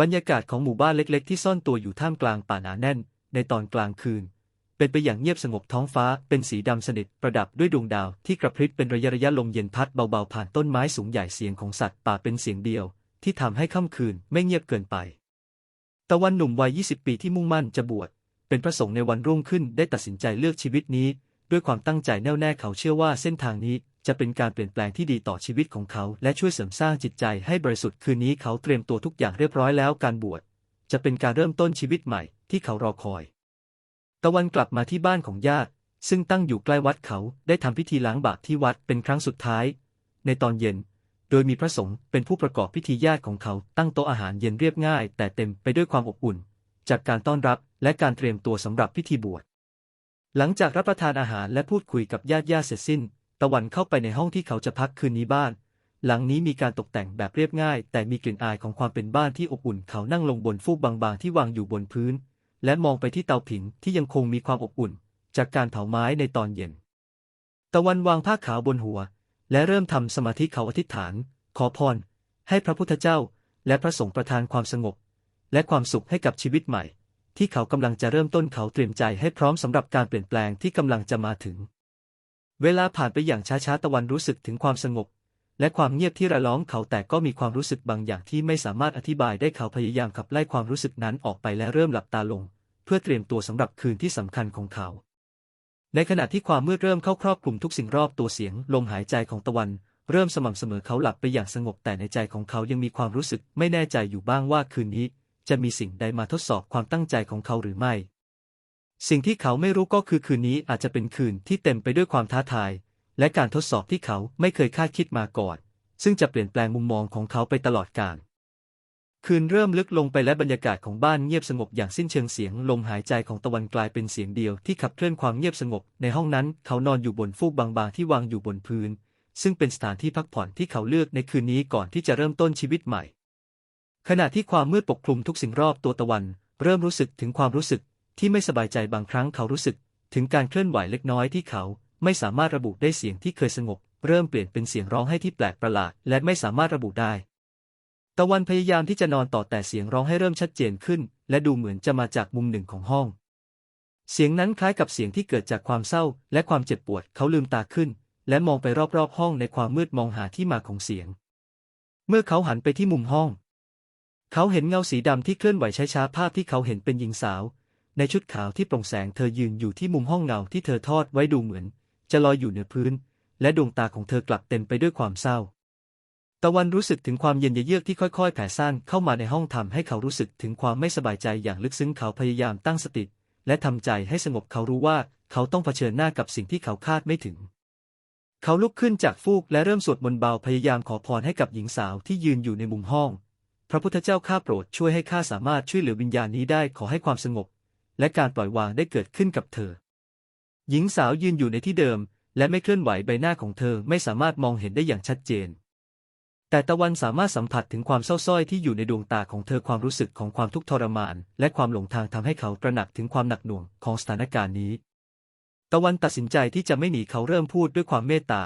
บรรยากาศของหมู่บ้านเล็ก ๆ ที่ซ่อนตัวอยู่ท่ามกลางป่าหนาแน่น ในตอนกลางคืน เป็นไปอย่างเงียบสงบท้องฟ้าเป็นสีดำสนิทประดับด้วยดวงดาวที่กระพริบเป็นระยะระยะลมเย็นพัดเบาๆผ่านต้นไม้สูงใหญ่เสียงของสัตว์ป่าเป็นเสียงเดียว ที่ทำให้ค่ำคืนไม่เงียบเกินไป ตะวันหนุ่มวัย 20 ปีที่มุ่งมั่นจะบวชเป็นพระสงฆ์ในวันรุ่งขึ้นได้ตัดสินใจเลือกชีวิตนี้ ด้วยความตั้งใจแน่วแน่เขาเชื่อว่าเส้นทางนี้ จะเป็นการเปลี่ยนแปลงที่ดีต่อชีวิตของเขาและช่วยเสริมสร้างจิตใจให้บริสุทธิ์คืนนี้เขาเตรียมตัวทุกอย่างเรียบร้อยแล้วการบวชจะเป็นการเริ่มต้นชีวิตใหม่ที่เขารอคอย ตะวันกลับมาที่บ้านของญาติ ซึ่งตั้งอยู่ใกล้วัดเขาได้ทำพิธีล้างบาปที่วัดเป็นครั้งสุดท้าย ในตอนเย็น โดยมีพระสงฆ์เป็นผู้ประกอบพิธีญาติของเขาตั้งโต๊ะอาหารเย็นเรียบง่าย แต่เต็มไปด้วยความอบอุ่น จากการต้อนรับและการเตรียมตัวสำหรับพิธีบวชหลังจากรับประทานอาหารและพูดคุยกับญาติญาติเสร็จสิ้น ตะวันเข้าไปในห้องที่เขาจะพักคืนนี้บ้าน หลังนี้มีการตกแต่งแบบเรียบง่าย แต่มีกลิ่นอายของความเป็นบ้านที่อบอุ่น เขานั่งลงบนฟูกบางๆที่วางอยู่บนพื้น และมองไปที่เตาผิงที่ยังคงมีความอบอุ่น จากการเผาไม้ในตอนเย็น ตะวันวางผ้าขาวบนหัว และเริ่มทำสมาธิเขาอธิษฐาน ขอพร ให้พระพุทธเจ้า และพระสงฆ์ประทานความสงบ และความสุขให้กับชีวิตใหม่ที่เขากำลังจะเริ่มต้นเขาเตรียมใจให้พร้อมสำหรับการเปลี่ยนแปลงที่กำลังจะมาถึง เวลาผ่านไปอย่างช้าๆ ตะวันรู้สึกถึงความสงบ และความเงียบที่ระล้อมเขาแต่ก็มีความรู้สึกบางอย่างที่ไม่สามารถอธิบายได้เขาพยายามขับไล่ความรู้สึกนั้นออกไปและเริ่มหลับตาลง เพื่อเตรียมตัวสำหรับคืนที่สำคัญของเขา ในขณะที่ความมืดเริ่มเข้าครอบคลุมทุกสิ่งรอบตัวเสียงลมหายใจของตะวัน เริ่มสม่ำเสมอเขาหลับไปอย่างสงบแต่ในใจของเขายังมีความรู้สึกไม่แน่ใจอยู่บ้างว่าคืนนี้ จะมีสิ่งใดมาทดสอบความตั้งใจของเขาหรือไม่ สิ่งที่เขาไม่รู้ก็คือคืนนี้อาจจะเป็นคืนที่เต็มไปด้วยความท้าทาย และการทดสอบที่เขาไม่เคยคาดคิดมาก่อน ซึ่งจะเปลี่ยนแปลงมุมมองของเขาไปตลอดกาลคืนเริ่มลึกลงไปและบรรยากาศของบ้านเงียบสงบอย่างสิ้นเชิงเสียงลมหายใจของตะวันกลายเป็นเสียงเดียวที่ขับเคลื่อนความเงียบสงบ ในห้องนั้นเขานอนอยู่บนฟูกบางๆที่วางอยู่บนพื้น ซึ่งเป็นสถานที่พักผ่อนที่เขาเลือกในคืนนี้ก่อนที่จะเริ่มต้นชีวิตใหม่ ขณะที่ความมืดปกคลุมทุกสิ่งรอบตัวตะวัน เริ่มรู้สึกถึงความรู้สึก ที่ไม่สบายใจบางครั้งเขารู้สึก ถึงการเคลื่อนไหวเล็กน้อยที่เขาไม่สามารถระบุได้เสียงที่เคยสงบ เริ่มเปลี่ยนเป็นเสียงร้องไห้ที่แปลกประหลาด และไม่สามารถระบุได้ ตะวันพยายามที่จะนอนต่อแต่เสียงร้องให้เริ่มชัดเจนขึ้น และดูเหมือนจะมาจากมุมหนึ่งของห้อง เสียงนั้นคล้ายกับเสียงที่เกิดจากความเศร้า และความเจ็บปวดเขาลืมตาขึ้น และมองไปรอบๆห้องในความมืดมองหาที่มาของเสียง เมื่อเขาหันไปที่มุมห้อง เขาเห็นเงาสีดำที่เคลื่อนไหวช้าๆภาพที่เขาเห็นเป็นหญิงสาว ในชุดขาวที่โปร่งแสงเธอยืนอยู่ที่มุมห้องเงาที่เธอทอดไว้ดูเหมือน จะลอยอยู่เหนือพื้น และดวงตาของเธอกลับเต็มไปด้วยความเศร้า ตะวันรู้สึกถึงความเย็นเยือกที่ค่อยๆ แผ่ซ่านเข้ามาในห้องทำให้เขารู้สึกถึงความไม่สบายใจอย่างลึกซึ้งเขาพยายามตั้งสติ และทำใจให้สงบเขารู้ว่าเขาต้องเผชิญหน้ากับสิ่งที่เขาคาดไม่ถึง เขาลุกขึ้นจากฟูกและเริ่มสวดมนต์เบาพยายามขอพรให้กับหญิงสาวที่ยืนอยู่ในมุมห้อง พระพุทธเจ้าข้าโปรดช่วยให้ข้าสามารถช่วยเหลือวิญญาณนี้ได้ขอให้ความสงบ และการปล่อยวางได้เกิดขึ้นกับเธอ หญิงสาวยืนอยู่ในที่เดิม และไม่เคลื่อนไหวใบหน้าของเธอไม่สามารถมองเห็นได้อย่างชัดเจน แต่ตะวันสามารถสัมผัสถึงความเศร้าส้อยที่อยู่ในดวงตาของเธอความรู้สึกของความทุกข์ทรมาน และความหลงทางทำให้เขาตระหนักถึงความหนักหน่วงของสถานการณ์นี้ ตะวันตัดสินใจที่จะไม่หนีเขาเริ่มพูดด้วยความเมตตา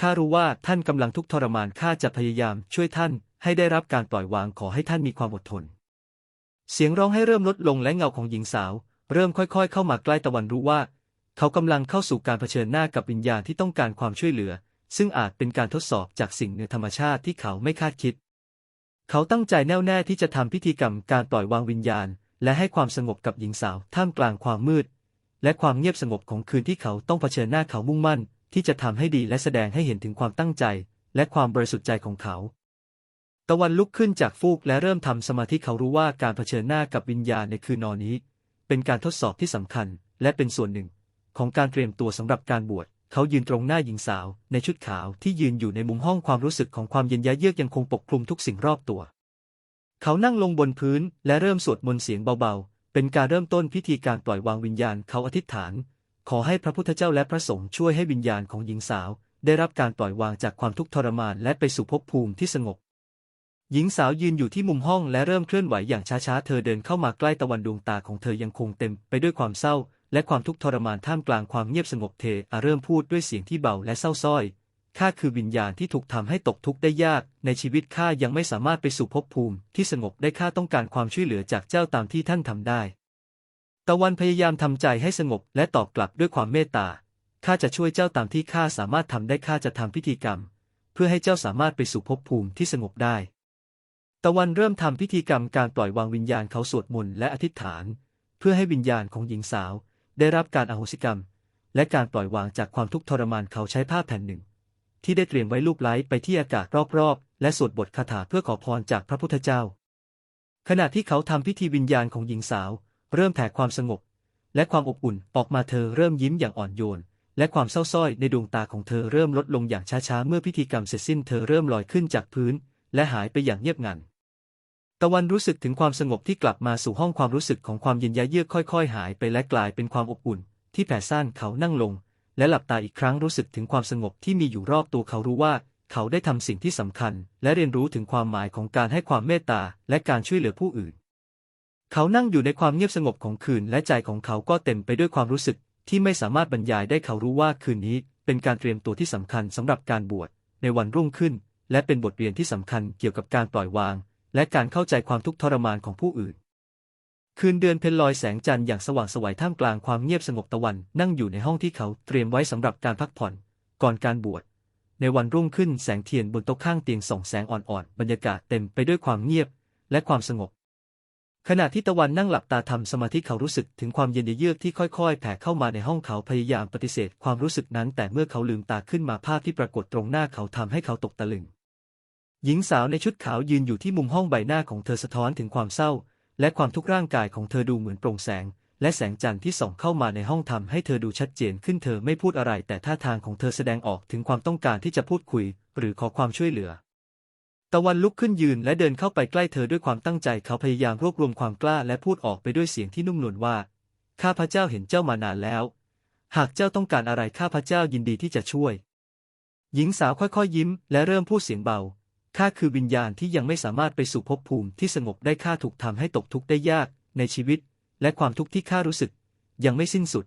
ข้ารู้ว่าท่านกำลังทุกข์ทรมานข้าจะพยายามช่วยท่านให้ได้รับการปล่อยวางขอให้ท่านมีความอดทน เสียงร้องให้เริ่มลดลงและเงาของหญิงสาว เริ่มค่อยๆ เข้ามาใกล้ตะวันรู้ว่า เขากำลังเข้าสู่การเผชิญหน้ากับวิญญาณที่ต้องการความช่วยเหลือ ซึ่งอาจเป็นการทดสอบจากสิ่งเหนือธรรมชาติที่เขาไม่คาดคิด เขาตั้งใจแน่วแน่ที่จะทำพิธีกรรมการปล่อยวางวิญญาณ และให้ความสงบกับหญิงสาวท่ามกลางความมืด และความเงียบสงบของคืนที่เขาต้องเผชิญหน้าเขามุ่งมั่น ที่จะทำให้ดีและแสดงให้เห็นถึงความตั้งใจ และความบริสุทธิ์ใจของเขา ตะวันลุกขึ้นจากฟูกและเริ่มทำสมาธิเขารู้ว่าการเผชิญหน้ากับวิญญาณในคืนนอนนี้ เป็นการทดสอบที่สำคัญ และเป็นส่วนหนึ่ง ของการเตรียมตัวสำหรับการบวชเขายืนตรงหน้าหญิงสาว ในชุดขาวที่ยืนอยู่ในมุมห้องความรู้สึกของความเย็นยะเยือกยังคงปกคลุมทุกสิ่งรอบตัว เขานั่งลงบนพื้นและเริ่มสวดมนต์เสียงเบาๆ เป็นการเริ่มต้นพิธีการปล่อยวางวิญญาณเขาอธิษฐาน ขอให้พระพุทธเจ้าและพระสงฆ์ช่วยให้วิญญาณของหญิงสาว ได้รับการปล่อยวางจากความทุกข์ทรมานและไปสู่ภพภูมิที่สงบ หญิงสาวยืนอยู่ที่มุมห้องและเริ่มเคลื่อนไหวอย่างช้าๆ เธอเดินเข้ามาใกล้ตะวันดวงตาของเธอยังคงเต็มไปด้วยความเศร้า และความทุกข์ทรมานท่ามกลางความเงียบสงบเธออาเริ่มพูดด้วยเสียงที่เบาและเศร้าส้อยข้าคือวิญญาณที่ถูกทำให้ตกทุกข์ได้ยาก ในชีวิตข้ายังไม่สามารถไปสู่ภพภูมิ ที่สงบได้ข้าต้องการความช่วยเหลือจากเจ้าตามที่ท่านทำได้ ตะวันพยายามทำใจให้สงบและตอบกลับด้วยความเมตตาข้าจะช่วยเจ้าตามที่ข้าสามารถทำได้ข้าจะทำพิธีกรรม เพื่อให้เจ้าสามารถไปสู่ภพภูมิที่สงบได้ ตะวันเริ่มทำพิธีกรรมการปล่อยวางวิญญาณเขาสวดมนต์และอธิษฐาน เพื่อให้วิญญาณของหญิงสาว ได้รับการอโหสิกรรม และการปล่อยวางจากความทุกข์ทรมานเขาใช้ผ้าแผ่นหนึ่ง ที่ได้เตรียมไว้ลูบไล้ไปที่อากาศรอบๆ และสวดบทคาถาเพื่อขอพรจากพระพุทธเจ้า ขณะที่เขาทำพิธีวิญญาณของหญิงสาว เริ่มแผ่ความสงบ และความอบอุ่นออกมาเธอเริ่มยิ้มอย่างอ่อนโยน และความเศร้าส้อยในดวงตาของเธอเริ่มลดลงอย่างช้าๆเมื่อพิธีกรรมเสร็จสิ้นเธอเริ่มลอยขึ้นจากพื้น และหายไปอย่างเงียบงัน ตะวันรู้สึกถึงความสงบที่กลับมาสู่ห้องความรู้สึกของความเย็นยะเยือกค่อยๆ หายไปและกลายเป็นความอบอุ่น ที่แผ่ซ่านเขานั่งลง และหลับตาอีกครั้งรู้สึกถึงความสงบที่มีอยู่รอบตัวเขารู้ว่าเขาได้ทำสิ่งที่สำคัญ และเรียนรู้ถึงความหมายของการให้ความเมตตาและการช่วยเหลือผู้อื่น เขานั่งอยู่ในความเงียบสงบของคืนและใจของเขาก็เต็มไปด้วยความรู้สึกที่ไม่สามารถบรรยายได้เขารู้ว่าคืนนี้ เป็นการเตรียมตัวที่สำคัญสำหรับการบวชในวันรุ่งขึ้น และเป็นบทเรียนที่สำคัญเกี่ยวกับการปล่อยวาง และการเข้าใจความทุกข์ทรมานของผู้อื่น คืนเดือนเพ็ญลอยแสงจันทร์อย่างสว่างไสวยท่ามกลางความเงียบสงบตะวันนั่งอยู่ในห้องที่เขาเตรียมไว้สำหรับการพักผ่อน ก่อนการบวชในวันรุ่งขึ้นแสงเทียนบนโต๊ะข้างเตียงส่องแสงอ่อนๆ บรรยากาศเต็มไปด้วยความเงียบและความสงบ ขณะที่ตะวันนั่งหลับตาทำสมาธิเขารู้สึกถึงความเย็นเยือกที่ค่อยๆ แผ่เข้ามาในห้องเขาพยายามปฏิเสธความรู้สึกนั้น แต่เมื่อเขาลืมตาขึ้นมาภาพที่ปรากฏตรงหน้าเขาทำให้เขาตกตะลึง หญิงสาวในชุดขาวยืนอยู่ที่มุมห้องใบหน้าของเธอสะท้อนถึงความเศร้า และความทุกข์ร่างกายของเธอดูเหมือนโปร่งแสง และแสงจันทร์ที่ส่องเข้ามาในห้องทำให้เธอดูชัดเจนขึ้นเธอไม่พูดอะไร แต่ท่าทางของเธอแสดงออกถึงความต้องการที่จะพูดคุย หรือขอความช่วยเหลือ ตะวันลุกขึ้นยืนและเดินเข้าไปใกล้เธอด้วยความตั้งใจเขาพยายามรวบรวมความกล้าและพูดออกไปด้วยเสียงที่นุ่มนวลว่าข้าพระเจ้าเห็นเจ้ามานานแล้ว หากเจ้าต้องการอะไรข้าพระเจ้ายินดีที่จะช่วย หญิงสาวค่อยๆยิ้ม และเริ่มพูดเสียงเบา ข้าคือวิญญาณที่ยังไม่สามารถไปสู่ภพภูมิที่สงบได้ข้าถูกทำให้ตกทุกข์ได้ยากในชีวิต และความทุกข์ที่ข้ารู้สึก ยังไม่สิ้นสุด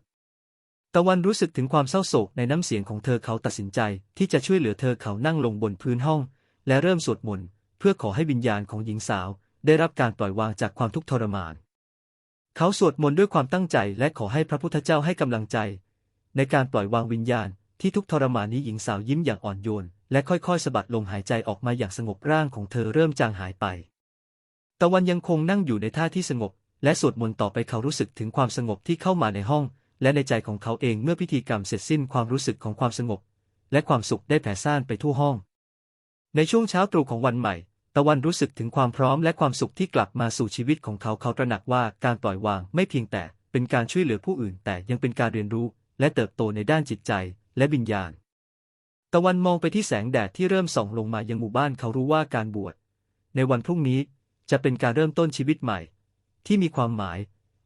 ตะวันรู้สึกถึงความเศร้าโศกในน้ำเสียงของเธอเขาตัดสินใจที่จะช่วยเหลือเธอเขานั่งลงบนพื้นห้อง และเริ่มสวดมนต์เพื่อขอให้วิญญาณของหญิงสาว ได้รับการปล่อยวางจากความทุกข์ทรมาน เขาสวดมนต์ด้วยความตั้งใจและขอให้พระพุทธเจ้าให้กำลังใจ ในการปล่อยวางวิญญาณ ที่ทุกทรมานนี้หญิงสาวยิ้มอย่างอ่อนโยน และค่อยๆสะบัดลมหายใจออกมาอย่างสงบร่างของเธอเริ่มจางหายไป ตะวันยังคงนั่งอยู่ในท่าที่สงบ และสวดมนต์ต่อไปเขารู้สึกถึงความสงบที่เข้ามาในห้อง และในใจของเขาเองเมื่อพิธีกรรมเสร็จสิ้นความรู้สึกของความสงบ และความสุขได้แผ่ซ่านไปทั่วห้อง ในช่วงเช้าตรู่ของวันใหม่ ตะวันรู้สึกถึงความพร้อมและความสุขที่กลับมาสู่ชีวิตของเขาเขาตระหนักว่าการปล่อยวางไม่เพียงแต่เป็นการช่วยเหลือผู้อื่น แต่ยังเป็นการเรียนรู้ และเติบโตในด้านจิตใจ และวิญญาณ ตะวันมองไปที่แสงแดดที่เริ่มส่องลงมายังหมู่บ้านเขารู้ว่าการบวช ในวันพรุ่งนี้จะเป็นการเริ่มต้นชีวิตใหม่ ที่มีความหมาย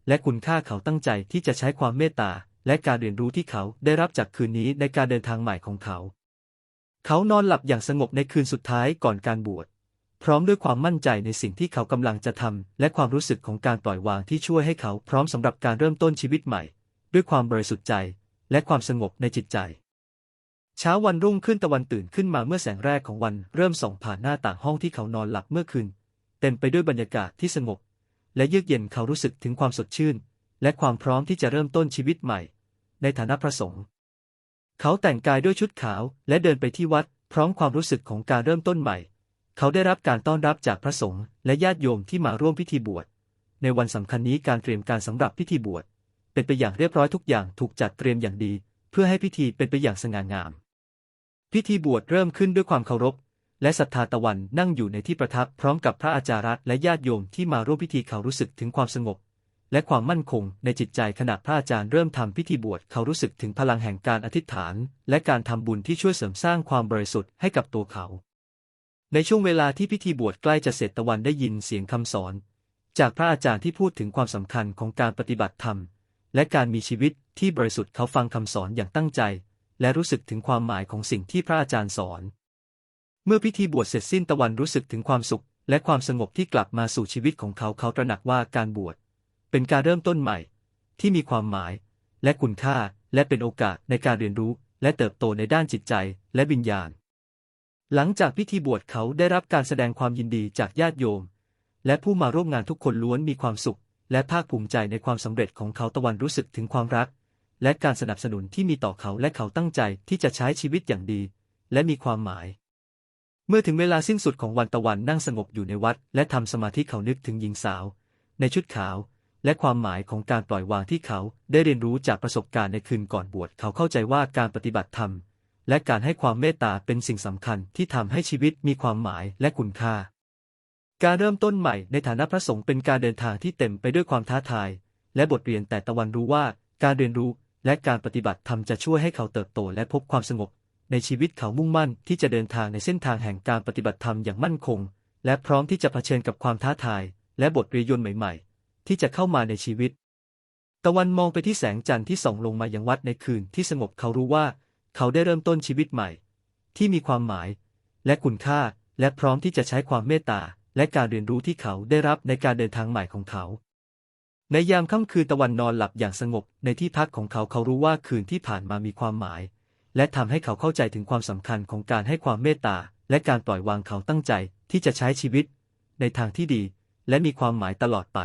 และคุณค่าเขาตั้งใจที่จะใช้ความเมตตาและการเรียนรู้ที่เขาได้รับจากคืนนี้ในการเดินทางใหม่ของเขา เขานอนหลับอย่างสงบในคืนสุดท้ายก่อนการบวชพร้อมด้วยความมั่นใจในสิ่งที่เขากำลังจะทำและความรู้สึกของการปล่อยวางที่ช่วยให้เขาพร้อมสำหรับการเริ่มต้นชีวิตใหม่ ด้วยความบริสุทธิ์ใจ และความสงบในจิตใจ เช้าวันรุ่งขึ้นตะวันตื่นขึ้นมาเมื่อแสงแรกของวันเริ่มส่องผ่านหน้าต่างห้องที่เขานอนหลับเมื่อคืน เต็มไปด้วยบรรยากาศที่สงบ และเยือกเย็นเขารู้สึกถึงความสดชื่น และความพร้อมที่จะเริ่มต้นชีวิตใหม่ ในฐานะพระสงฆ์เขาแต่งกายด้วยชุดขาวและเดินไปที่วัด พร้อมความรู้สึกของการเริ่มต้นใหม่ เขาได้รับการต้อนรับจากพระสงฆ์และญาติโยมที่มาร่วมพิธีบวชในวันสำคัญนี้การเตรียมการสำหรับพิธีบวช เป็นไปอย่างเรียบร้อยทุกอย่างถูกจัดเตรียมอย่างดี เพื่อให้พิธีเป็นไปอย่างสง่างาม พิธีบวชเริ่มขึ้นด้วยความเคารพ และศรัทธาตะวันนั่งอยู่ในที่ประทับพร้อมกับพระอาจารัตและญาติโยมที่มาร่วมพิธีเขารู้สึกถึงความสงบ และความมั่นคงในจิตใจขณะพระอาจารย์เริ่มทำพิธีบวชเขารู้สึกถึงพลังแห่งการอธิษฐาน และการทำบุญที่ช่วยเสริมสร้างความบริสุทธิ์ให้กับตัวเขา ในช่วงเวลาที่พิธีบวชใกล้จะเสร็จตะวันได้ยินเสียงคำสอน จากพระอาจารย์ที่พูดถึงความสำคัญของการปฏิบัติธรรม และการมีชีวิตที่บริสุทธิ์เขาฟังคำสอนอย่างตั้งใจ และรู้สึกถึงความหมายของสิ่งที่พระอาจารย์สอน เมื่อพิธีบวชเสร็จสิ้นตะวันรู้สึกถึงความสุข และความสงบที่กลับมาสู่ชีวิตของเขาเขาตระหนักว่าการบวชเป็นการเริ่มต้นใหม่ ที่มีความหมาย และคุณค่าและเป็นโอกาสในการเรียนรู้ และเติบโตในด้านจิตใจและวิญญาณ หลังจากพิธีบวชเขาได้รับการแสดงความยินดีจากญาติโยม และผู้มาร่วมงานทุกคนล้วนมีความสุข และภาคภูมิใจในความสำเร็จของเขาตะวันรู้สึกถึงความรัก และการสนับสนุนที่มีต่อเขาและเขาตั้งใจที่จะใช้ชีวิตอย่างดี และมีความหมาย เมื่อถึงเวลาสิ้นสุดของวันตะวันนั่งสงบอยู่ในวัด และทำสมาธิเขานึกถึงหญิงสาว ในชุดขาว และความหมายของการปล่อยวางที่เขาได้เรียนรู้จากประสบการณ์ในคืนก่อนบวชเขาเข้าใจว่าการปฏิบัติธรรมและการให้ความเมตตาเป็นสิ่งสำคัญที่ทำให้ชีวิตมีความหมายและคุณค่า การเริ่มต้นใหม่ในฐานะพระสงฆ์เป็นการเดินทางที่เต็มไปด้วยความท้าทาย และบทเรียนแต่ตะวันรู้ว่าการเรียนรู้และการปฏิบัติธรรมจะช่วยให้เขาเติบโตและพบความสงบ ในชีวิตเขามุ่งมั่นที่จะเดินทางในเส้นทางแห่งการปฏิบัติธรรมอย่างมั่นคง และพร้อมที่จะเผชิญกับความท้าทาย และบทเรียนใหม่ๆ ที่จะเข้ามาในชีวิต ตะวันมองไปที่แสงจันทร์ที่ส่องลงมายังวัดในคืนที่สงบเขารู้ว่า เขาได้เริ่มต้นชีวิตใหม่ ที่มีความหมาย และคุณค่าและพร้อมที่จะใช้ความเมตตา และการเรียนรู้ที่เขาได้รับในการเดินทางใหม่ของเขา ในยามค่ำคืนตะวันนอนหลับอย่างสงบในที่พักของเขาเขารู้ว่าคืนที่ผ่านมามีความหมาย และทำให้เขาเข้าใจถึงความสำคัญของการให้ความเมตตา และการปล่อยวางเขาตั้งใจที่จะใช้ชีวิต ในทางที่ดี และมีความหมายตลอดไป